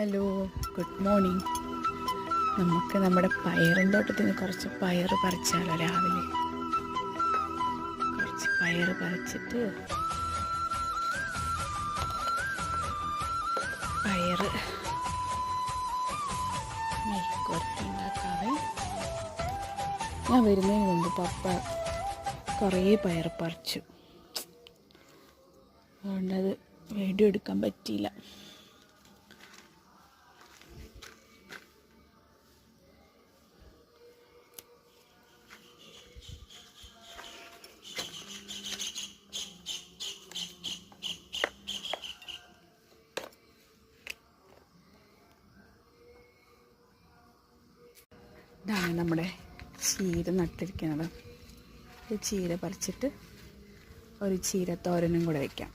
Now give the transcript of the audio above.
Hello good morning. നമുക്ക് നമ്മുടെ പയറും തോട്ടത്തിൽ നിന്ന് കുറച്ച് പയർ പറിച്ചാലോ രാവിലെ. കുറച്ച് പയർ പറിച്ചിട്ട് പയർ ഞാൻ വരുന്നതിന് മുമ്പ് പപ്പ കുറേ പയർ പറിച്ചു. അതുകൊണ്ടത് വീഡിയോ എടുക്കാൻ പറ്റിയില്ല. ഇതാണ് നമ്മുടെ ചീര നട്ടിരിക്കുന്നത്. ഈ ചീര പറിച്ചിട്ട് ഒരു ചീര തോരനും കൂടെ വയ്ക്കാം